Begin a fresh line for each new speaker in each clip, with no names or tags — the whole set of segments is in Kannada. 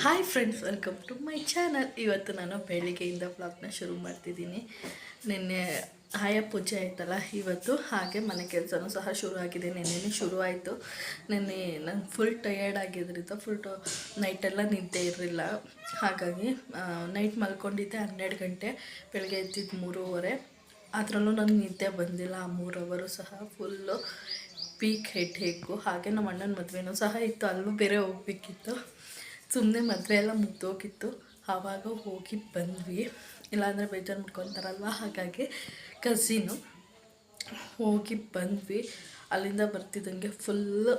Hi friends welcome to my channel ಇವತ್ತು ನಾನು ಬೆಳಿಗ್ಗೆಯಿಂದ ಬ್ಲಾಗ್ನ ಶುರು ಮಾಡ್ತಿದ್ದೀನಿ. ನಿನ್ನೆ ಆಯ ಪೂಜೆ ಆಯ್ತಲ್ಲ, ಇವತ್ತು ಹಾಗೆ ಮನೆ ಕೆಲಸನೂ ಸಹ ಶುರು ಆಗಿದೆ. ನಿನ್ನೆ ಶುರು ಆಯಿತು. ನಿನ್ನೆ ನಾನು ಫುಲ್ ಟಯರ್ಡ್ ಆಗಿದ್ದರಿಂದ ಫುಲ್ ಟು ನೈಟೆಲ್ಲ ನಿದ್ದೆ ಇರಲಿಲ್ಲ. ಹಾಗಾಗಿ ನೈಟ್ ಮಲ್ಕೊಂಡಿದ್ದೆ ಹನ್ನೆರಡು ಗಂಟೆ, ಬೆಳಗ್ಗೆ ಎದ್ದಿದ್ದು ಮೂರುವರೆ. ಅದರಲ್ಲೂ ನನಗೆ ನಿದ್ದೆ ಬಂದಿಲ್ಲ, ಆ ಮೂರು ಅವರು ಸಹ ಫುಲ್ಲು ಪೀಕ್ ಹೆಡ್ ಹೇಗು ಹಾಗೆ ನಮ್ಮ ಅಣ್ಣನ ಮದುವೆನೂ ಸಹ ಇತ್ತು. ಅಲ್ಲೂ ಬೇರೆ ಹೋಗ್ಬೇಕಿತ್ತು. ಸುಮ್ಮನೆ ಮದುವೆ ಎಲ್ಲ ಮುಗ್ದೋಗಿತ್ತು. ಆವಾಗ ಹೋಗಿ ಬಂದ್ವಿ. ಇಲ್ಲಾಂದರೆ ಬೇಜಾರು ಮಾಡ್ಕೊತಾರಲ್ವ? ಹಾಗಾಗಿ ಕಸಿನು ಹೋಗಿ ಬಂದ್ವಿ. ಅಲ್ಲಿಂದ ಬರ್ತಿದ್ದಂಗೆ ಫುಲ್ಲು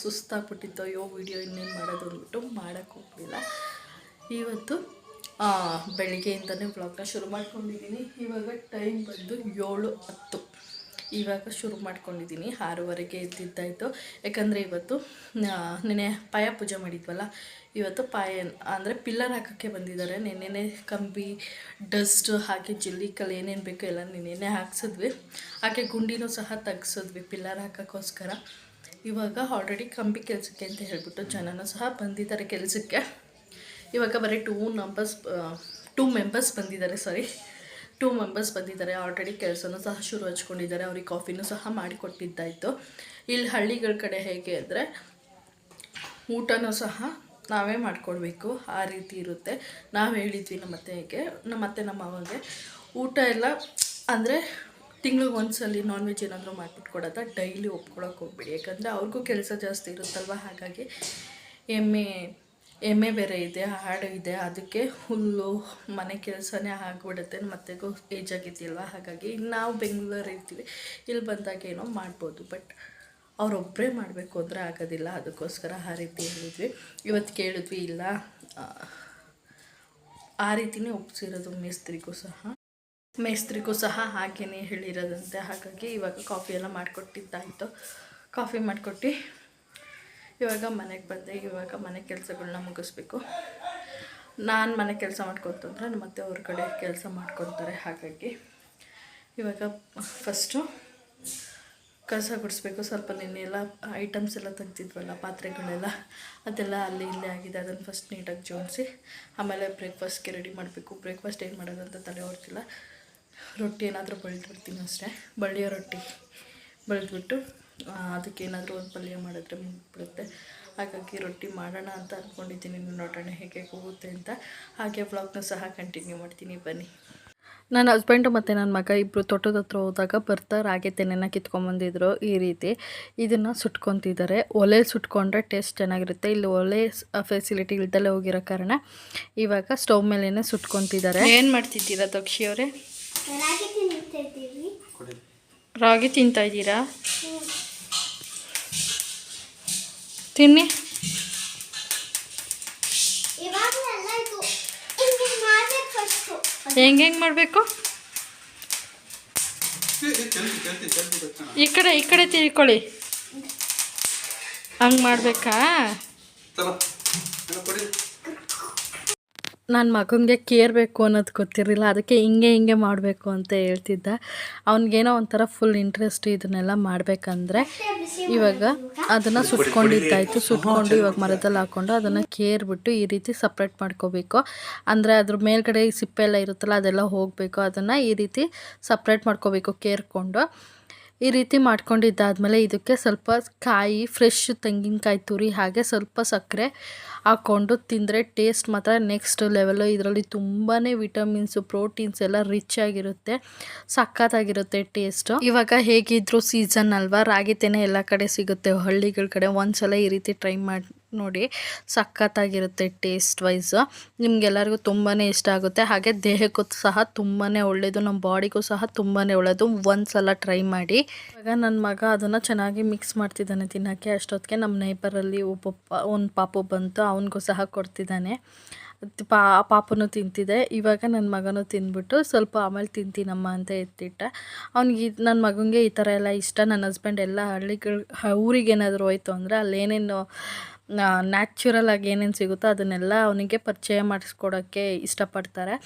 ಸುಸ್ತಾಗ್ಬಿಟ್ಟಿತ್ತು. ಅಯ್ಯೋ ವಿಡಿಯೋ ಇನ್ನೇನು ಮಾಡೋದು ಅಂದ್ಬಿಟ್ಟು ಮಾಡೋಕ್ಕೆ ಹೋಗಲಿಲ್ಲ. ಇವತ್ತು ಬೆಳಿಗ್ಗೆಯಿಂದನೇ ಬ್ಲಾಗ್ನ ಶುರು ಮಾಡ್ಕೊಂಡಿದ್ದೀನಿ. ಇವಾಗ ಟೈಮ್ ಬಂದು ಏಳು ಹತ್ತು. ಇವಾಗ ಶುರು ಮಾಡ್ಕೊಂಡಿದ್ದೀನಿ. ಆರೂವರೆಗೆ ಎದ್ದಿದ್ದಾಯಿತು. ಯಾಕಂದರೆ ಇವತ್ತು ನೆನೆ ಪಾಯ ಪೂಜೆ ಮಾಡಿದ್ವಲ್ಲ, ಇವತ್ತು ಪಾಯ, ಅಂದರೆ ಪಿಲ್ಲರ್ ಹಾಕೋಕ್ಕೆ ಬಂದಿದ್ದಾರೆ. ನೆನ್ನೆನೆ ಕಂಬಿ, ಡಸ್ಟ್, ಹಾಗೆ ಜಲ್ಲಿಕಲ್ ಏನೇನು ಬೇಕೋ ಎಲ್ಲ ನೆನ್ನೆನೆ ಹಾಕ್ಸಿದ್ವಿ. ಹಾಗೆ ಗುಂಡಿನೂ ಸಹ ತೆಗ್ಸಿದ್ವಿ ಪಿಲ್ಲರ್ ಹಾಕೋಕ್ಕೋಸ್ಕರ. ಇವಾಗ ಆಲ್ರೆಡಿ ಕಂಬಿ ಕೆಲಸಕ್ಕೆ ಅಂತ ಹೇಳ್ಬಿಟ್ಟು ಜನನೂ ಸಹ ಬಂದಿದ್ದಾರೆ ಕೆಲಸಕ್ಕೆ. ಇವಾಗ ಬರೀ ಟೂ ನಂಬರ್ಸ್ ಟೂ ಮೆಂಬರ್ಸ್ ಬಂದಿದ್ದಾರೆ ಸಾರಿ ಟೂ ಮೆಂಬರ್ಸ್ ಬಂದಿದ್ದಾರೆ. ಆಲ್ರೆಡಿ ಕೆಲಸನೂ ಸಹ ಶುರು ಹಚ್ಕೊಂಡಿದ್ದಾರೆ. ಅವ್ರಿಗೆ ಕಾಫಿನೂ ಸಹ ಮಾಡಿಕೊಟ್ಟಿದ್ದಾಯಿತು ಇಲ್ಲಿ ಹಳ್ಳಿಗಳ ಕಡೆ ಹೇಗೆ ಅಂದರೆ ಊಟನೂ ಸಹ ನಾವೇ ಮಾಡಿಕೊಡ್ಬೇಕು. ಆ ರೀತಿ ಇರುತ್ತೆ. ನಾವು ಹೇಳಿದ್ವಿ ನಮ್ಮ ಅತ್ತೆಗೆ, ನಮ್ಮ ಅತ್ತೆ ನಮ್ಮ ಅವಾಗೆ ಊಟ ಎಲ್ಲ ಅಂದರೆ ತಿಂಗ್ಳಿಗೆ ಒಂದ್ಸಲಿ ನಾನ್ ವೆಜ್ ಏನಾದರೂ ಮಾಡಿಬಿಟ್ಟು ಕೊಡೋದ? ಡೈಲಿ ಒಪ್ಕೊಳಕ್ಕೆ ಹೋಗ್ಬೇಡಿ. ಯಾಕಂದರೆ ಅವ್ರಿಗೂ ಕೆಲಸ ಜಾಸ್ತಿ ಇರುತ್ತಲ್ವ? ಹಾಗಾಗಿ ಎಮ್ಮೆ ಎಮ್ಮೆ ಬೇರೆ ಇದೆ ಹಾಡು ಇದೆ ಅದಕ್ಕೆ ಹುಲ್ಲು ಮನೆ ಕೆಲಸನೇ ಆಗಿಬಿಡುತ್ತೆ ಮತ್ತೆಗೂ ಏಜ್ ಆಗಿದ್ದಿಲ್ಲ ಹಾಗಾಗಿ ನಾವು ಬೆಂಗಳೂರು ಇರ್ತೀವಿ. ಇಲ್ಲಿ ಬಂದಾಗ ಏನೋ ಮಾಡ್ಬೋದು ಬಟ್ ಅವರೊಬ್ಬರೇ ಮಾಡಬೇಕು ಅಂದರೆ ಆಗೋದಿಲ್ಲ. ಅದಕ್ಕೋಸ್ಕರ ಆ ರೀತಿ ಹೇಳಿದ್ವಿ. ಇವತ್ತು ಕೇಳಿದ್ವಿ ಇಲ್ಲ ಆ, ಆ ರೀತಿನೇ ಒಪ್ಸಿರೋದು ಮೇಸ್ತ್ರಿಗೂ ಸಹ. ಮೇಸ್ತ್ರಿಗೂ ಸಹ ಹಾಗೇನೆ ಹೇಳಿರೋದಂತೆ. ಹಾಗಾಗಿ ಇವಾಗ ಕಾಫಿ ಎಲ್ಲ ಮಾಡಿಕೊಟ್ಟಿದ್ದಾಯಿತು. ಕಾಫಿ ಮಾಡಿಕೊಟ್ಟು ಇವಾಗ ಮನೆಗೆ ಬಂದೆ, ಇವಾಗ ಮನೆ ಕೆಲಸಗಳನ್ನ ಮುಗಿಸ್ಬೇಕು. ನಾನು ಮನೆ ಕೆಲಸ ಮಾಡ್ಕೊತಂದ್ರೆ ನಮ್ಮ ಅತ್ತೆ ಅವ್ರ ಕಡೆ ಕೆಲಸ ಮಾಡ್ಕೊತಾರೆ ಹಾಗಾಗಿ. ಇವಾಗ ಫಸ್ಟು ಕಸ ಗುಡಿಸ್ಬೇಕು, ಸ್ವಲ್ಪ ನಿನ್ನೆ ಎಲ್ಲ ಐಟಮ್ಸ್ ಎಲ್ಲ ತೆಗ್ದಿದ್ವಲ್ಲ ಪಾತ್ರೆಗಳೆಲ್ಲ, ಅದೆಲ್ಲ ಅಲ್ಲಿ ಇಲ್ಲೇ ಆಗಿದೆ, ಅದನ್ನು ಫಸ್ಟ್ ನೀಟಾಗಿ ಜೋಡಿಸಿ, ಆಮೇಲೆ ಬ್ರೇಕ್ಫಾಸ್ಟ್ಗೆ ರೆಡಿ ಮಾಡಬೇಕು. ಬ್ರೇಕ್ಫಾಸ್ಟ್ ಏನು ಮಾಡೋದಂತ ತಲೆ ಓಡ್ತಿಲ್ಲ. ರೊಟ್ಟಿ ಏನಾದರೂ ಬಳ್ದ್ಬಿಡ್ತೀನಿ ಅಷ್ಟೇ. ಬಳ್ಳಿಯೋ ರೊಟ್ಟಿ ಬಳ್ದ್ಬಿಟ್ಟು ಅದಕ್ಕೆ ಏನಾದರೂ ಒಂದು ಪಲ್ಯ ಮಾಡಿದ್ರೆ ಮುಗಿಬಿಡುತ್ತೆ ಹಾಗಾಗಿ ರೊಟ್ಟಿ ಮಾಡೋಣ ಅಂತ ಅಂದ್ಕೊಂಡಿದ್ದೀನಿ ನೋಡೋಣ ಹೇಗೆ ಹೋಗುತ್ತೆ ಅಂತ. ಹಾಗೆ ವ್ಲಾಗ್ನ ಸಹ ಕಂಟಿನ್ಯೂ ಮಾಡ್ತೀನಿ. ಬನ್ನಿ. ನನ್ನ ಹಸ್ಬೆಂಡು ಮತ್ತು ನನ್ನ ಮಗ ಇಬ್ಬರು ತೋಟದ ಹತ್ರ ಹೋದಾಗ ಬರ್ತಾ ರಾಗಿ ತೆನೆನ ಕಿತ್ಕೊಂಬಂದಿದ್ರು ಈ ರೀತಿ. ಇದನ್ನು ಸುಟ್ಕೊತಿದ್ದಾರೆ. ಒಲೆ ಸುಟ್ಕೊಂಡ್ರೆ ಟೇಸ್ಟ್ ಚೆನ್ನಾಗಿರುತ್ತೆ. ಇಲ್ಲಿ ಒಲೆ ಫೆಸಿಲಿಟಿ ಇಲ್ದಲ್ಲೇ ಹೋಗಿರೋ ಕಾರಣ ಇವಾಗ ಸ್ಟವ್ ಮೇಲೇ ಸುಟ್ಕೊತಿದ್ದಾರೆ. ಏನು ಮಾಡ್ತಿದ್ದೀರಾ ದಕ್ಷಿಯವರೇ
ರಾಗಿ
ತಿಂತಾ ಇದ್ದೀರಾ? ತಿನ್ನಿ.
ಹೆಂಗೆ ಮಾಡಬೇಕು
ಈ ಕಡೆ ಈ ಕಡೆ ತಿಳ್ಕೊಳ್ಳಿ. ಹಂಗೆ ಮಾಡಬೇಕಾ? ನನ್ನ ಮಗನಿಗೆ ಕೇರ್ ಬೇಕು ಅನ್ನೋದು ಗೊತ್ತಿರಲಿಲ್ಲ. ಅದಕ್ಕೆ ಹಿಂಗೆ ಹಿಂಗೆ ಮಾಡಬೇಕು ಅಂತ ಹೇಳ್ತಿದ್ದ. ಅವ್ನಿಗೇನೋ ಒಂಥರ ಫುಲ್ ಇಂಟ್ರೆಸ್ಟ್ ಇದನ್ನೆಲ್ಲ ಮಾಡಬೇಕಂದ್ರೆ ಇವಾಗ ಅದನ್ನು ಸುಟ್ಕೊಂಡಿದ್ದಾಯಿತು. ಸುಟ್ಕೊಂಡು ಇವಾಗ ಮರದಲ್ಲಿ ಹಾಕ್ಕೊಂಡು ಅದನ್ನು ಕೇರ್ಬಿಟ್ಟು ಈ ರೀತಿ ಸಪ್ರೇಟ್ ಮಾಡ್ಕೋಬೇಕು. ಅಂದರೆ ಅದ್ರ ಮೇಲ್ಗಡೆ ಸಿಪ್ಪೆ ಎಲ್ಲ ಇರುತ್ತಲ್ಲ ಅದೆಲ್ಲ ಹೋಗಬೇಕು. ಅದನ್ನು ಈ ರೀತಿ ಸಪ್ರೇಟ್ ಮಾಡ್ಕೋಬೇಕು, ಕೇರ್ಕೊಂಡು. ಈ ರೀತಿ ಮಾಡ್ಕೊಂಡಿದ್ದಾದಮೇಲೆ ಇದಕ್ಕೆ ಸ್ವಲ್ಪ ಕಾಯಿ ಫ್ರೆಶ್ ತೆಂಗಿನಕಾಯಿ ತುರಿ ಹಾಗೆ ಸ್ವಲ್ಪ ಸಕ್ಕರೆ ಹಾಕ್ಕೊಂಡು ತಿಂದರೆ ಟೇಸ್ಟ್ ಮಾತ್ರ ನೆಕ್ಸ್ಟ್ ಲೆವೆಲು ಇದರಲ್ಲಿ ತುಂಬಾ ವಿಟಮಿನ್ಸು ಪ್ರೋಟೀನ್ಸ್ ಎಲ್ಲ ರಿಚ್ ಆಗಿರುತ್ತೆ. ಸಖತ್ತಾಗಿರುತ್ತೆ ಟೇಸ್ಟು ಇವಾಗ ಹೇಗಿದ್ರು ಸೀಸನ್ ಅಲ್ವಾ? ರಾಗಿ ತೆನೆ ಎಲ್ಲ ಕಡೆ ಸಿಗುತ್ತೆ. ಹಳ್ಳಿಗಳ ಕಡೆ ಒಂದ್ಸಲ ಈ ರೀತಿ ಟ್ರೈ ಮಾಡಿ ನೋಡಿ, ಸಖತ್ತಾಗಿರುತ್ತೆ ಟೇಸ್ಟ್ ವೈಸ್ ನಿಮಗೆಲ್ಲರಿಗೂ ತುಂಬಾ ಇಷ್ಟ ಆಗುತ್ತೆ. ಹಾಗೆ ದೇಹಕ್ಕೂ ಸಹ ತುಂಬಾ ಒಳ್ಳೆಯದು ನಮ್ಮ ಬಾಡಿಗೂ ಸಹ ತುಂಬಾ ಒಳ್ಳೆಯದು ಒಂದು ಸಲ ಟ್ರೈ ಮಾಡಿ. ಇವಾಗ ನನ್ನ ಮಗ ಅದನ್ನು ಚೆನ್ನಾಗಿ ಮಿಕ್ಸ್ ಮಾಡ್ತಿದ್ದಾನೆ ತಿನ್ನೋಕ್ಕೆ. ಅಷ್ಟೊತ್ತಿಗೆ ನಮ್ಮ ನೈಬರಲ್ಲಿ ಒಬ್ಬ ಒಂದು ಪಾಪು ಬಂತು. ಅವನಿಗೂ ಸಹ ಕೊಡ್ತಿದ್ದಾನೆ. ಪಾ ಪಾಪನು ತಿಂತಿದೆ. ಇವಾಗ ನನ್ನ ಮಗನೂ ತಿಂದ್ಬಿಟ್ಟು ಸ್ವಲ್ಪ ಆಮೇಲೆ ತಿಂತೀನಮ್ಮ ಅಂತ ಎತ್ತಿಟ್ಟ. ಅವ್ನಿಗೆ ನನ್ನ ಮಗನಿಗೆ ಈ ಥರ ಎಲ್ಲ ಇಷ್ಟ. ನನ್ನ ಹಸ್ಬೆಂಡ್ ಎಲ್ಲ ಹಳ್ಳಿಗಳು ಊರಿಗೆ ಏನಾದರೂ ಹೋಯ್ತು ಅಂದರೆ ಅಲ್ಲೇನೇನು ನ್ಯಾಚುರಲ್ ಆಗಿ ಏನೇನು ಸಿಗುತ್ತೋ ಅದನ್ನೆಲ್ಲ ಅವನಿಗೆ ಪರಿಚಯ ಮಾಡಿಸ್ಕೊಡೋಕ್ಕೆ ಇಷ್ಟಪಡ್ತಾರೆ.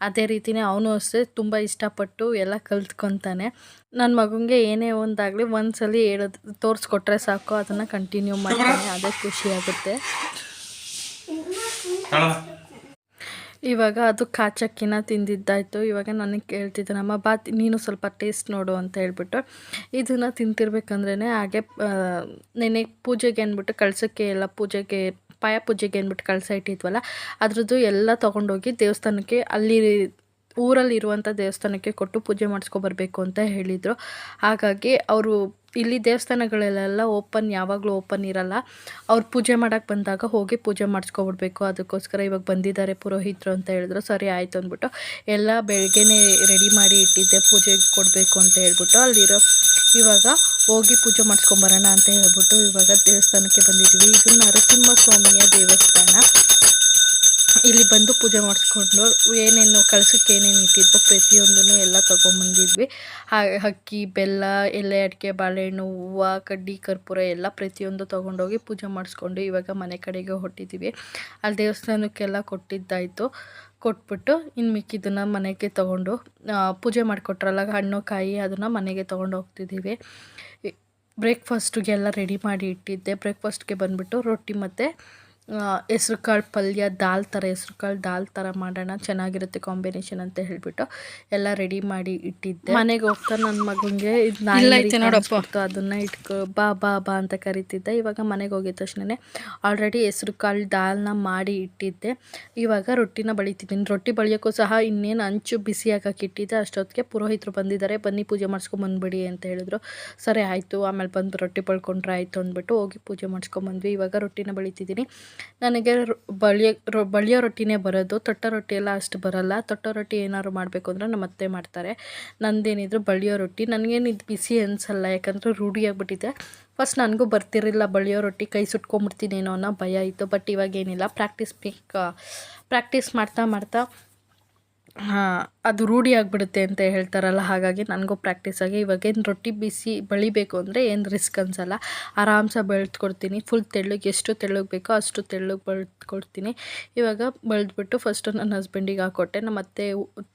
ಅದೇ ರೀತಿಯೇ ಅವನು ಅಷ್ಟೇ ತುಂಬ ಇಷ್ಟಪಟ್ಟು ಎಲ್ಲ ಕಲ್ತ್ಕೊತಾನೆ. ನನ್ನ ಮಗನಿಗೆ ಏನೇ ಒಂದಾಗಲಿ ಒಂದ್ಸಲಿ ಹೇಳೋದು, ತೋರಿಸ್ಕೊಟ್ರೆ ಸಾಕು, ಅದನ್ನು ಕಂಟಿನ್ಯೂ ಮಾಡ್ತಾನೆ. ಅದೇ ಖುಷಿ ಆಗುತ್ತೆ. ಇವಾಗ ಅದು ಕಾಚಕ್ಕಿನ ತಿಂದಿದ್ದಾಯಿತು. ಇವಾಗ ನನಗೆ ಕೇಳ್ತಿದ್ದೆ ನಮ್ಮ ಬಾ ನೀನು ಸ್ವಲ್ಪ ಟೇಸ್ಟ್ ನೋಡು ಅಂತ ಹೇಳ್ಬಿಟ್ಟು ಇದನ್ನು ತಿಂತಿರ್ಬೇಕಂದ್ರೇ ಹಾಗೆ ನೆನೆ ಪೂಜೆಗೆ ಅಂದ್ಬಿಟ್ಟು ಕಳ್ಸೋಕ್ಕೆ ಎಲ್ಲ ಪೂಜೆಗೆ, ಪಾಯ ಪೂಜೆಗೆ ಅಂದ್ಬಿಟ್ಟು ಕಳ್ಸ ಇಟ್ಟಿದ್ವಲ್ಲ, ಅದ್ರದ್ದು ಎಲ್ಲ ತೊಗೊಂಡೋಗಿ ದೇವಸ್ಥಾನಕ್ಕೆ ಅಲ್ಲಿ ಊರಲ್ಲಿ ಇರುವಂಥ ದೇವಸ್ಥಾನಕ್ಕೆ ಕೊಟ್ಟು ಪೂಜೆ ಮಾಡಿಸ್ಕೊಬರ್ಬೇಕು ಅಂತ ಹೇಳಿದರು. ಹಾಗಾಗಿ ಅವರು ಇಲ್ಲಿ ದೇವಸ್ಥಾನಗಳಲ್ಲೆಲ್ಲ ಓಪನ್, ಯಾವಾಗಲೂ ಓಪನ್ ಇರಲ್ಲ. ಅವ್ರು ಪೂಜೆ ಮಾಡೋಕ್ಕೆ ಬಂದಾಗ ಹೋಗಿ ಪೂಜೆ ಮಾಡಿಸ್ಕೊಬಿಡ್ಬೇಕು ಅದಕ್ಕೋಸ್ಕರ ಇವಾಗ ಬಂದಿದ್ದಾರೆ ಪುರೋಹಿತರು ಅಂತ ಹೇಳಿದ್ರು. ಸರಿ, ಆಯಿತು ಅಂದ್ಬಿಟ್ಟು ಎಲ್ಲ ಬೆಳಗ್ಗೆನೇ ರೆಡಿ ಮಾಡಿ ಇಟ್ಟಿದ್ದೆ ಪೂಜೆಗೆ ಕೊಡಬೇಕು ಅಂತ ಹೇಳ್ಬಿಟ್ಟು. ಅಲ್ಲಿರೋ ಇವಾಗ ಹೋಗಿ ಪೂಜೆ ಮಾಡಿಸ್ಕೊಂಬರೋಣ ಅಂತ ಹೇಳ್ಬಿಟ್ಟು ಇವಾಗ ದೇವಸ್ಥಾನಕ್ಕೆ ಬಂದಿದ್ದೀವಿ. ಇದು ನರಸಿಂಹಸ್ವಾಮಿಯ ದೇವಸ್ಥಾನ. ಇಲ್ಲಿ ಬಂದು ಪೂಜೆ ಮಾಡಿಸ್ಕೊಂಡು ಏನೇನು ಕಳ್ಸಕ್ಕೆ ಏನೇನು ಇಟ್ಟಿದ್ವೋ ಪ್ರತಿಯೊಂದನ್ನು ಎಲ್ಲ ತೊಗೊಂಬಂದಿದ್ವಿ. ಹಾಗೆ ಅಕ್ಕಿ, ಬೆಲ್ಲ, ಎಲೆ, ಅಡಿಕೆ, ಬಾಳೆಹಣ್ಣು, ಹೂವು, ಕಡ್ಡಿ, ಕರ್ಪೂರ ಎಲ್ಲ ಪ್ರತಿಯೊಂದು ತೊಗೊಂಡೋಗಿ ಪೂಜೆ ಮಾಡಿಸ್ಕೊಂಡು ಇವಾಗ ಮನೆ ಕಡೆಗೆ ಹೊಟ್ಟಿದ್ದೀವಿ ಅಲ್ಲಿ ದೇವಸ್ಥಾನಕ್ಕೆಲ್ಲ ಕೊಟ್ಟಿದ್ದಾಯಿತು. ಕೊಟ್ಬಿಟ್ಟು ಇನ್ನು ಮಿಕ್ಕಿದ್ದನ್ನು ಮನೆಗೆ ತೊಗೊಂಡು ಪೂಜೆ ಮಾಡಿಕೊಟ್ರಲ್ಲ, ಹಣ್ಣು, ಕಾಯಿ ಅದನ್ನು ಮನೆಗೆ ತೊಗೊಂಡು ಹೋಗ್ತಿದ್ದೀವಿ. ಬ್ರೇಕ್ಫಾಸ್ಟಿಗೆಲ್ಲ ರೆಡಿ ಮಾಡಿ ಇಟ್ಟಿದ್ದೆ. ಬ್ರೇಕ್ಫಾಸ್ಟ್ಗೆ ಬಂದುಬಿಟ್ಟು ರೊಟ್ಟಿ ಮತ್ತು ಹೆಸ್ರು ಕಾಳು ಪಲ್ಯ ದಾಲ್ ಥರ ಹೆಸ್ರು ಕಾಳು ದಾಲ್ ಥರ ಮಾಡೋಣ. ಚೆನ್ನಾಗಿರುತ್ತೆ ಕಾಂಬಿನೇಷನ್ ಅಂತ ಹೇಳಿಬಿಟ್ಟು ಎಲ್ಲ ರೆಡಿ ಮಾಡಿ ಇಟ್ಟಿದ್ದೆ. ಮನೆಗೆ ಹೋಗ್ತಾ ನನ್ನ ಮಗನಿಗೆ ಇದು ನೋಡಪ್ಪ. ಅದನ್ನು ಇಟ್ಕೊ ಬಾ ಬಾ ಬಾ ಅಂತ ಕರಿತಿದ್ದೆ. ಇವಾಗ ಮನೆಗೆ ಹೋಗಿದ ತಕ್ಷಣವೇ ಆಲ್ರೆಡಿ ಹೆಸ್ರು ಕಾಳು ದಾಲ್ನ ಮಾಡಿ ಇಟ್ಟಿದ್ದೆ. ಇವಾಗ ರೊಟ್ಟಿನ ಬಳಿತಿದ್ದೀನಿ. ರೊಟ್ಟಿ ಬಳಿಯೋಕ್ಕೂ ಸಹ ಇನ್ನೇನು ಅಂಚು ಬಿಸಿ ಹಾಕಕ್ಕೆ ಇಟ್ಟಿದ್ದೆ. ಅಷ್ಟೊತ್ತಿಗೆ ಪುರೋಹಿತರು ಬಂದಿದ್ದಾರೆ. ಬನ್ನಿ ಪೂಜೆ ಮಾಡಿಸ್ಕೊಂಬಂದ್ಬಿಡಿ ಅಂತ ಹೇಳಿದ್ರು. ಸರಿ ಆಯಿತು ಆಮೇಲೆ ಬಂದು ರೊಟ್ಟಿ ಬಳ್ಕೊಂಡ್ರೆ ಆಯಿತು ಅಂದ್ಬಿಟ್ಟು ಹೋಗಿ ಪೂಜೆ ಮಾಡಿಸ್ಕೊಂಬಂದ್ವಿ ಇವಾಗ ರೊಟ್ಟಿನ ಬಳಿತಿದ್ದೀನಿ. ನನಗೆ ಬಳಿಯ, ರೊ, ಬಳಿಯೋ ರೊಟ್ಟಿನೇ ಬರೋದು, ತೊಟ್ಟ ರೊಟ್ಟಿ ಎಲ್ಲ ಅಷ್ಟು ಬರಲ್ಲ. ತೊಟ್ಟ ರೊಟ್ಟಿ ಏನಾದ್ರು ಮಾಡಬೇಕು ಅಂದರೆ ನಮ್ಮ ಅತ್ತೆ ಮಾಡ್ತಾರೆ. ನಂದೇನಿದ್ರು ಬಳಿಯೋ ರೊಟ್ಟಿ. ನನಗೇನು ಇದು ಬಿಸಿ ಅನಿಸಲ್ಲ, ಯಾಕಂದರೆ ರೂಢಿಯಾಗಿಬಿಟ್ಟಿದೆ ಫಸ್ಟ್ ನನಗೂ ಬರ್ತಿರಲಿಲ್ಲ ಬಳಿಯೋ ರೊಟ್ಟಿ, ಕೈ ಸುಟ್ಕೊಂಬಿಡ್ತೀನೇನೋ ಅನ್ನೋ ಭಯ ಇತ್ತು. ಬಟ್ ಇವಾಗ ಏನಿಲ್ಲ ಪ್ರಾಕ್ಟೀಸ್ ಬೇಕ, ಪ್ರಾಕ್ಟೀಸ್ ಮಾಡ್ತಾ ಮಾಡ್ತಾ ಅದು ರೂಢಿ ಆಗಿಬಿಡುತ್ತೆ ಅಂತ ಹೇಳ್ತಾರಲ್ಲ ಹಾಗಾಗಿ ನನಗೂ ಪ್ರಾಕ್ಟೀಸ್ ಆಗಿ ಇವಾಗೇನು ರೊಟ್ಟಿ ಬಿಸಿ ಬಳಿಬೇಕು ಅಂದರೆ ಏನು ರಿಸ್ಕ್ ಅನಿಸಲ್ಲ. ಆರಾಮ್ಸೆ ಬೆಳೆದ್ಕೊಡ್ತೀನಿ ಫುಲ್ ತೆಳ್ಳಗೆ ಎಷ್ಟು ತೆಳ್ಳಗೆ ಬೇಕೋ ಅಷ್ಟು ತೆಳ್ಳಗೆ ಬೆಳೆದ್ಕೊಡ್ತೀನಿ. ಇವಾಗ ಬೆಳೆದ್ಬಿಟ್ಟು ಫಸ್ಟು ನನ್ನ ಹಸ್ಬೆಂಡಿಗೆ ಹಾಕೊಟ್ಟೆ ನಮ್ಮ ಅತ್ತೆ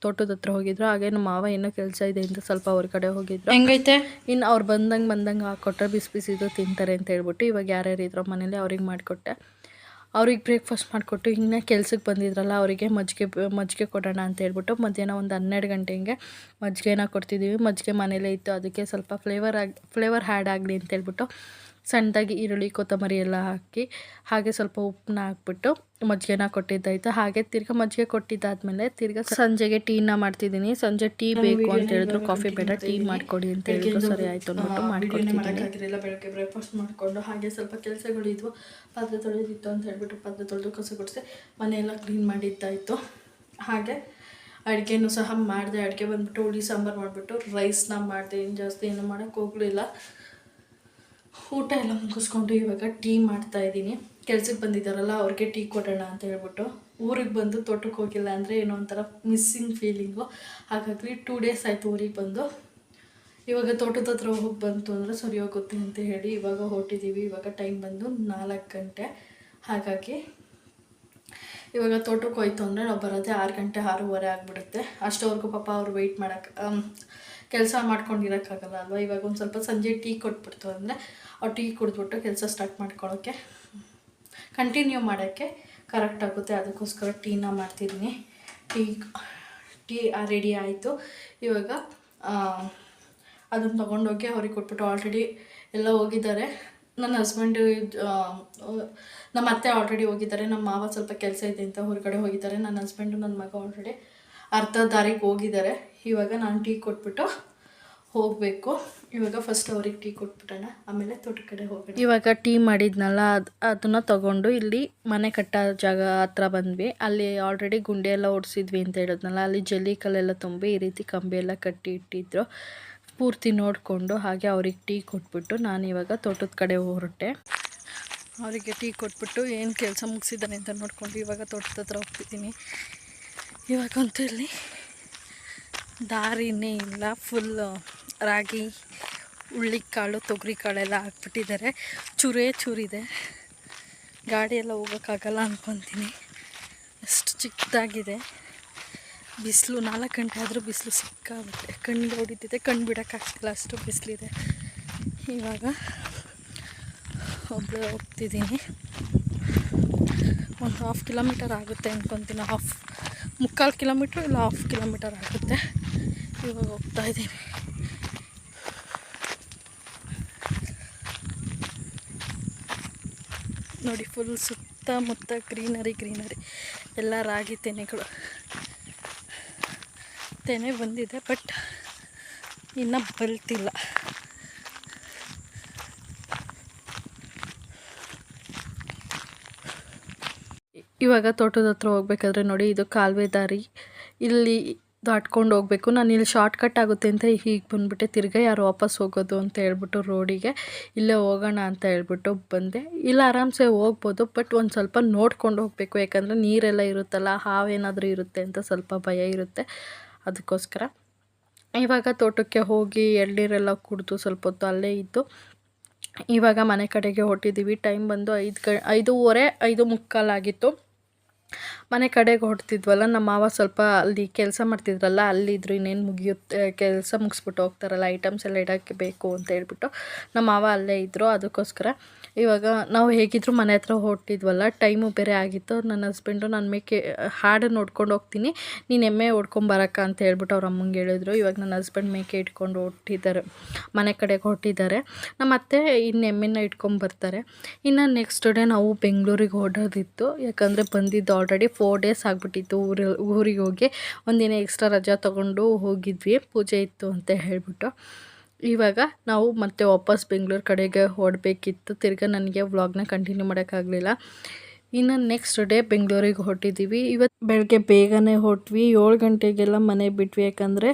ತೋಟದ ಹತ್ರ ಹೋಗಿದ್ರು ಹಾಗೆ ನಮ್ಮ ಮಾವ ಏನೋ ಕೆಲಸ ಇದೆ ಅಂತ ಸ್ವಲ್ಪ ಹೊರಗಡೆ ಹೋಗಿದ್ರು.
ಹೆಂಗೈತೆ?
ಇನ್ನು ಅವ್ರು ಬಂದಂಗೆ ಬಂದಂಗೆ ಹಾಕ್ಕೊಟ್ರೆ ಬಿಸಿ ಬಿಸಿದು ತಿಂತಾರೆ ಅಂತ ಹೇಳ್ಬಿಟ್ಟು ಇವಾಗ ಯಾರ್ಯಾರು ಇದ್ರೋ ಮನೇಲಿ ಅವ್ರಿಗೆ ಮಾಡಿಕೊಟ್ಟೆ. ಅವ್ರಿಗೆ ಬ್ರೇಕ್ಫಾಸ್ಟ್ ಮಾಡಿಕೊಟ್ಟು ಇನ್ನು ಕೆಲ್ಸಕ್ಕೆ ಬಂದಿದ್ರಲ್ಲ, ಅವರಿಗೆ ಮಜ್ಜಿಗೆ ಮಜ್ಜಿಗೆ ಕೊಡೋಣ ಅಂತ ಹೇಳ್ಬಿಟ್ಟು ಮಧ್ಯಾಹ್ನ ಒಂದು ಹನ್ನೆರಡು ಗಂಟೆಗೆ ಮಜ್ಜಿಗೆನ ಕೊಡ್ತಿದ್ದೀವಿ ಮಜ್ಜಿಗೆ ಮನೇಲೇ ಇತ್ತು, ಅದಕ್ಕೆ ಸ್ವಲ್ಪ ಫ್ಲೇವರ್ ಆಗಿ ಫ್ಲೇವರ್ ಹ್ಯಾಡ್ ಆಗಲಿ ಅಂತ ಹೇಳ್ಬಿಟ್ಟು ಸಣ್ಣದಾಗಿ ಈರುಳ್ಳಿ ಕೊತ್ತಂಬರಿ ಎಲ್ಲ ಹಾಕಿ ಹಾಗೆ ಸ್ವಲ್ಪ ಉಪ್ಪನ್ನ ಹಾಕ್ಬಿಟ್ಟು ಮಜ್ಜಿಗೆನ ಕೊಟ್ಟಿದ್ದಾಯಿತು. ಹಾಗೆ ತಿರ್ಗಾ ಮಜ್ಜಿಗೆ ಕೊಟ್ಟಿದ್ದಾದ್ಮೇಲೆ ತಿರ್ಗಾ ಸಂಜೆಗೆ ಟೀನ ಮಾಡ್ತಿದ್ದೀನಿ. ಸಂಜೆ ಟೀ ಬೇಕು ಅಂತ ಹೇಳಿದ್ರು. ಕಾಫಿ ಬೇಡ ಟೀ ಮಾಡಿಕೊಡಿ ಅಂತ ಹೇಳಿದ್ರು. ಸರಿ ಆಯಿತು ಅಂದ್ಬಿಟ್ಟು ಮಾಡ್ಕೊಡ್ತಿದ್ದೀನಿ. ಬೆಳಗ್ಗೆ ಬ್ರೇಕ್ಫಾಸ್ಟ್ ಮಾಡಿಕೊಂಡು ಹಾಗೆ ಸ್ವಲ್ಪ ಕೆಲಸಗಳಿದ್ವು ಪಾತ್ರೆ ತೊಳೆದಿತ್ತು ಅಂತ ಹೇಳ್ಬಿಟ್ಟು ಪಾತ್ರೆ ತೊಳೆದು ಕಸ ಕೊಡಿಸಿ ಮನೆಯೆಲ್ಲ ಕ್ಲೀನ್ ಮಾಡಿದ್ದಾಯಿತು. ಹಾಗೆ ಅಡುಗೆನೂ ಸಹ ಮಾಡಿದೆ. ಅಡುಗೆ ಬಂದ್ಬಿಟ್ಟು ಹುಳಿ ಸಾಂಬಾರು ಮಾಡಿಬಿಟ್ಟು ರೈಸ್ನ ಮಾಡಿದೆ. ಏನು ಜಾಸ್ತಿ ಏನು ಮಾಡೋಕ್ಕೆ ಹೋಗಲಿಲ್ಲ. ಊಟ ಎಲ್ಲ ಮುಗಿಸ್ಕೊಂಡು ಇವಾಗ ಟೀ ಮಾಡ್ತಾ ಇದ್ದೀನಿ. ಕೆಲ್ಸಕ್ಕೆ ಬಂದಿದ್ದಾರಲ್ಲ, ಅವ್ರಿಗೆ ಟೀ ಕೊಡೋಣ ಅಂತ ಹೇಳ್ಬಿಟ್ಟು. ಊರಿಗೆ ಬಂದು ತೋಟಕ್ಕೆ ಹೋಗಿಲ್ಲ ಅಂದರೆ ಏನೋ ಒಂಥರ ಮಿಸ್ಸಿಂಗ್ ಫೀಲಿಂಗು ಹಾಗಾಗಿ ಟೂ ಡೇಸ್ ಆಯಿತು ಊರಿಗೆ ಬಂದು. ಇವಾಗ ತೋಟದ ಹತ್ರ ಹೋಗಿ ಬಂತು ಅಂದರೆ ಸರಿ ಹೋಗುತ್ತೆ ಅಂತ ಹೇಳಿ ಇವಾಗ ಹೊರಟಿದ್ದೀವಿ ಇವಾಗ ಟೈಮ್ ಬಂದು ನಾಲ್ಕು ಗಂಟೆ. ಹಾಗಾಗಿ ಇವಾಗ ತೋಟಕ್ಕೆ ಹೋಯ್ತು ಅಂದರೆ ನಾವು ಬರೋದೇ ಆರು ಗಂಟೆ, ಆರೂವರೆ ಆಗಿಬಿಡುತ್ತೆ. ಅಷ್ಟವರೆಗೂ ಪಾಪ ಅವ್ರು ವೆಯ್ಟ್ ಮಾಡೋಕ್ಕೆ ಕೆಲಸ ಮಾಡ್ಕೊಂಡಿರೋಕ್ಕಾಗಲ್ಲ ಅಲ್ವಾ? ಇವಾಗ ಒಂದು ಸ್ವಲ್ಪ ಸಂಜೆ ಟೀ ಕೊಟ್ಬಿಡ್ತು ಅಂದರೆ ಅವ್ರು ಟೀ ಕುಡಿದ್ಬಿಟ್ಟು ಕೆಲಸ ಸ್ಟಾರ್ಟ್ ಮಾಡ್ಕೊಳ್ಳೋಕ್ಕೆ ಕಂಟಿನ್ಯೂ ಮಾಡೋಕ್ಕೆ ಕರೆಕ್ಟ್ ಆಗುತ್ತೆ. ಅದಕ್ಕೋಸ್ಕರ ಟೀನ ಮಾಡ್ತಿದ್ದೀನಿ. ಟೀ ಟೀ ರೆಡಿ ಆಯಿತು. ಇವಾಗ ಅದನ್ನು ತೊಗೊಂಡೋಗಿ ಅವ್ರಿಗೆ ಕೊಟ್ಬಿಟ್ಟು ಆಲ್ರೆಡಿ ಎಲ್ಲ ಹೋಗಿದ್ದಾರೆ. ನನ್ನ ಹಸ್ಬೆಂಡು ನಮ್ಮ ಅತ್ತೆ ಆಲ್ರೆಡಿ ಹೋಗಿದ್ದಾರೆ. ನಮ್ಮ ಮಾವ ಸ್ವಲ್ಪ ಕೆಲಸ ಇದೆ ಅಂತ ಹೊರಗಡೆ ಹೋಗಿದ್ದಾರೆ. ನನ್ನ ಹಸ್ಬೆಂಡು ನನ್ನ ಮಗ ಆಲ್ರೆಡಿ ಅರ್ಧ ದಾರಿಗೆ ಹೋಗಿದ್ದಾರೆ. ಇವಾಗ ನಾನು ಟೀ ಕೊಟ್ಬಿಟ್ಟು ಹೋಗಬೇಕು. ಇವಾಗ ಫಸ್ಟ್ ಅವ್ರಿಗೆ ಟೀ ಕೊಟ್ಬಿಟ್ಟೋಣ ಆಮೇಲೆ ತೋಟದ ಕಡೆ ಹೋಗೋಣ. ಇವಾಗ ಟೀ ಮಾಡಿದ್ನಲ್ಲ, ಅದು, ಅದನ್ನು ತಗೊಂಡು ಇಲ್ಲಿ ಮನೆ ಕಟ್ಟೋ ಜಾಗ ಹತ್ರ ಬಂದ್ವಿ. ಅಲ್ಲಿ ಆಲ್ರೆಡಿ ಗುಂಡೆ ಎಲ್ಲ ಓಡಿಸಿದ್ವಿ ಅಂತ ಹೇಳಿದ್ನಲ್ಲ, ಅಲ್ಲಿ ಜಲ್ಲಿ ಕಲ್ಲೆಲ್ಲ ತುಂಬಿ ಈ ರೀತಿ ಕಂಬಿ ಎಲ್ಲ ಕಟ್ಟಿ ಇಟ್ಟಿದ್ರು. ಪೂರ್ತಿ ನೋಡಿಕೊಂಡು ಹಾಗೆ ಅವ್ರಿಗೆ ಟೀ ಕೊಟ್ಬಿಟ್ಟು ನಾನು ಇವಾಗ ತೋಟದ ಕಡೆ ಹೊರಟೆ. ಅವರಿಗೆ ಟೀ ಕೊಟ್ಬಿಟ್ಟು ಏನು ಕೆಲಸ ಮುಗಿಸಿದ್ದಾನೆ ಅಂತ ನೋಡಿಕೊಂಡು ಇವಾಗ ತೋಟದ ಹತ್ರ ಹೋಗ್ತಿದ್ದೀನಿ. ಇವಾಗಂತೂ ಇಲ್ಲಿ ದಾರಿನೇ ಇಲ್ಲ ಫುಲ್ ರಾಗಿ ಹುಳ್ಳಿಕಾಳು ತೊಗರಿ ಕಾಳೆಲ್ಲ ಹಾಕ್ಬಿಟ್ಟಿದ್ದಾರೆ. ಚೂರೇ ಚೂರಿದೆ. ಗಾಡಿಯೆಲ್ಲ ಹೋಗೋಕ್ಕಾಗಲ್ಲ ಅಂದ್ಕೊತೀನಿ ಅಷ್ಟು ಚಿಕ್ಕದಾಗಿದೆ. ಬಿಸಿಲು ನಾಲ್ಕು ಗಂಟೆ ಆದರೂ ಬಿಸಿಲು ಸಿಕ್ಕಾಗುತ್ತೆ. ಕಣ್ಣು ಹೊಡಿತಿದೆ, ಕಣ್ಣು ಬಿಡೋಕ್ಕಾಗ್ತಿಲ್ಲ, ಅಷ್ಟು ಬಿಸಿಲಿದೆ. ಇವಾಗ ಒಬ್ಬಳು ಹೋಗ್ತಿದ್ದೀನಿ. ಒಂದು ಹಾಫ್ ಕಿಲೋಮೀಟರ್ ಆಗುತ್ತೆ ಅಂದ್ಕೊತೀನಿ ಹಾಫ್ ಮುಕ್ಕಾಲು ಕಿಲೋಮೀಟ್ರ್ ಇಲ್ಲ ಹಾಫ್ ಕಿಲೋಮೀಟರ್ ಆಗುತ್ತೆ. ಇವಾಗ ಹೋಗ್ತಾ ಇದ್ದೀನಿ. ನೋಡಿ ಫುಲ್ ಸುತ್ತಮುತ್ತ ಗ್ರೀನರಿ ಗ್ರೀನರಿ ಎಲ್ಲ ರಾಗಿ ತೆನೆಗಳು. ತೆನೆ ಬಂದಿದೆ ಬಟ್ ಇನ್ನೂ ಬಲ್ತಿಲ್ಲ. ಇವಾಗ ತೋಟದ ಹತ್ರ ಹೋಗ್ಬೇಕಾದ್ರೆ ನೋಡಿ, ಇದು ಕಾಲುವೆ ದಾರಿ. ಇಲ್ಲಿ ದಾಟ್ಕೊಂಡು ಹೋಗಬೇಕು. ನಾನು ಇಲ್ಲಿ ಶಾರ್ಟ್ ಕಟ್ ಆಗುತ್ತೆ ಅಂತ ಹೀಗೆ ಬಂದುಬಿಟ್ಟೆ. ತಿರ್ಗಾ ಯಾರು ವಾಪಸ್ ಹೋಗೋದು ಅಂತ ಹೇಳ್ಬಿಟ್ಟು ರೋಡಿಗೆ, ಇಲ್ಲೇ ಹೋಗೋಣ ಅಂತ ಹೇಳ್ಬಿಟ್ಟು ಬಂದೆ. ಇಲ್ಲ, ಆರಾಮ್ಸೆ ಹೋಗ್ಬೋದು ಬಟ್ ಒಂದು ಸ್ವಲ್ಪ ನೋಡ್ಕೊಂಡು ಹೋಗಬೇಕು. ಯಾಕಂದರೆ ನೀರೆಲ್ಲ ಇರುತ್ತಲ್ಲ, ಹಾವೇನಾದರೂ ಇರುತ್ತೆ ಅಂತ ಸ್ವಲ್ಪ ಭಯ ಇರುತ್ತೆ. ಅದಕ್ಕೋಸ್ಕರ ಇವಾಗ ತೋಟಕ್ಕೆ ಹೋಗಿ ಎಳ್ನೀರೆಲ್ಲ ಕುಡಿದು ಸ್ವಲ್ಪ ಹೊತ್ತು ಅಲ್ಲೇ ಇದ್ದು, ಇವಾಗ ಮನೆ ಕಡೆಗೆ ಹೊರಟಿದ್ದೀವಿ ಟೈಮ್ ಬಂದು ಐದು ಗ, ಐದೂವರೆ, ಐದು ಮುಕ್ಕಾಲಾಗಿತ್ತು ಮನೆ ಕಡೆಗೆ ಹೊಡ್ತಿದ್ವಲ್ಲ ನಮ್ಮ ಮಾವ ಸ್ವಲ್ಪ ಅಲ್ಲಿ ಕೆಲಸ ಮಾಡ್ತಿದ್ರಲ್ಲ, ಅಲ್ಲಿದ್ರು ಇನ್ನೇನು ಮುಗಿಯುತ್ತೆ, ಕೆಲಸ ಮುಗಿಸ್ಬಿಟ್ಟು ಹೋಗ್ತಾರಲ್ಲ ಐಟಮ್ಸ್ ಎಲ್ಲ ಇಡೋಕ್ಕೆ ಬೇಕು ಅಂತ ಹೇಳ್ಬಿಟ್ಟು ನಮ್ಮ ಮಾವ ಅಲ್ಲೇ ಇದ್ದರು ಅದಕ್ಕೋಸ್ಕರ ಇವಾಗ ನಾವು ಹೇಗಿದ್ರು ಮನೆ ಹತ್ರ ಹೊರಟಿದ್ವಲ್ಲ ಟೈಮು ಬೇರೆ ಆಗಿತ್ತು. ನನ್ನ ಹಸ್ಬೆಂಡು ನಾನು ಮೇಕೆ ಹಾಡು ನೋಡ್ಕೊಂಡು ಹೋಗ್ತೀನಿ, ನೀನು ಎಮ್ಮೆ ಹೊಡ್ಕೊಂಬರಕ್ಕ ಅಂತ ಹೇಳ್ಬಿಟ್ಟು ಅವ್ರ ಅಮ್ಮಂಗೆ ಹೇಳಿದ್ರು. ಇವಾಗ ನನ್ನ ಹಸ್ಬೆಂಡ್ ಮೇಕೆ ಇಟ್ಕೊಂಡು ಹೊಟ್ಟಿದ್ದಾರೆ ಮನೆ ಕಡೆಗೆ ಹೊರಟಿದ್ದಾರೆ. ನಮ್ಮ ಅತ್ತೆ ಇನ್ನು ಎಮ್ಮೆನ ಇಟ್ಕೊಂಬರ್ತಾರೆ ಇನ್ನು ನೆಕ್ಸ್ಟ್ ಡೇ ನಾವು ಬೆಂಗಳೂರಿಗೆ ಹೊಡೋದಿತ್ತು ಯಾಕಂದರೆ ಬಂದಿದ್ದು ಆಲ್ರೆಡಿ ಫೋರ್ ಡೇಸ್ ಆಗಿಬಿಟ್ಟಿತ್ತು ಊರಿಗೆ ಊರಿಗೆ ಹೋಗಿ. ಒಂದಿನ ಎಕ್ಸ್ಟ್ರಾ ರಜಾ ತೊಗೊಂಡು ಹೋಗಿದ್ವಿ. ಪೂಜೆ ಇತ್ತು ಅಂತ ಹೇಳಿಬಿಟ್ಟು. ಇವಾಗ ನಾವು ಮತ್ತೆ ವಾಪಸ್ ಬೆಂಗಳೂರು ಕಡೆಗೆ ಹೊಡಬೇಕಿತ್ತು ತಿರ್ಗಾ ನನಗೆ ವ್ಲಾಗ್ನ ಕಂಟಿನ್ಯೂ ಮಾಡೋಕ್ಕಾಗಲಿಲ್ಲ. ಇನ್ನು ನೆಕ್ಸ್ಟ್ ಡೇ ಬೆಂಗಳೂರಿಗೆ ಹೊರಟಿದ್ದೀವಿ ಇವತ್ತು ಬೆಳಗ್ಗೆ ಬೇಗನೆ ಹೊರಟ್ವಿ. ಏಳು ಗಂಟೆಗೆಲ್ಲ ಮನೆ ಬಿಟ್ವಿ. ಯಾಕಂದರೆ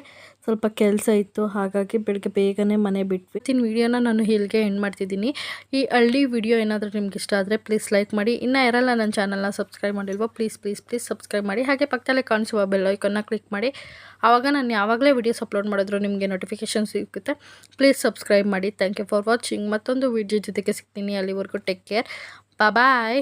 ಸ್ವಲ್ಪ ಕೆಲಸ ಇತ್ತು. ಹಾಗಾಗಿ ಬೆಳಗ್ಗೆ ಬೇಗನೆ ಮನೆ ಬಿಟ್ವಿ. ಇನ್ನು ವಿಡಿಯೋನ ನಾನು ಇಲ್ಲಿಗೆ ಎಂಡ್ ಮಾಡ್ತಿದ್ದೀನಿ. ಈ ಹಳ್ಳಿ ವಿಡಿಯೋ ಏನಾದರೂ ನಿಮ್ಗೆ ಇಷ್ಟ ಆದರೆ ಪ್ಲೀಸ್ ಲೈಕ್ ಮಾಡಿ. ಇನ್ನೂ ಇರಲ್ಲ ನನ್ನ ಚಾನಲ್ನ ಸಬ್ಸ್ಕ್ರೈಬ್ ಮಾಡಿಲ್ವೋ ಪ್ಲೀಸ್ ಪ್ಲೀಸ್ ಪ್ಲೀಸ್ ಸಬ್ಸ್ಕ್ರೈಬ್ ಮಾಡಿ. ಹಾಗೆ ಪಕ್ಕದಲ್ಲೇ ಕಾಣಿಸುವ ಬೆಲ್ ಐಕನ್ನ ಕ್ಲಿಕ್ ಮಾಡಿ. ಆವಾಗ ನಾನು ಯಾವಾಗಲೇ ವೀಡಿಯೋಸ್ ಅಪ್ಲೋಡ್ ಮಾಡಿದ್ರು ನಿಮಗೆ ನೋಟಿಫಿಕೇಷನ್ ಸಿಗುತ್ತೆ. ಪ್ಲೀಸ್ ಸಬ್ಸ್ಕ್ರೈಬ್ ಮಾಡಿ. ಥ್ಯಾಂಕ್ ಯು ಫಾರ್ ವಾಚಿಂಗ್ ಮತ್ತೊಂದು ವಿಡಿಯೋ ಜೊತೆಗೆ ಸಿಗ್ತೀನಿ. ಅಲ್ಲಿವರೆಗೂ ಟೇಕ್ ಕೇರ್ ಬಾಯ್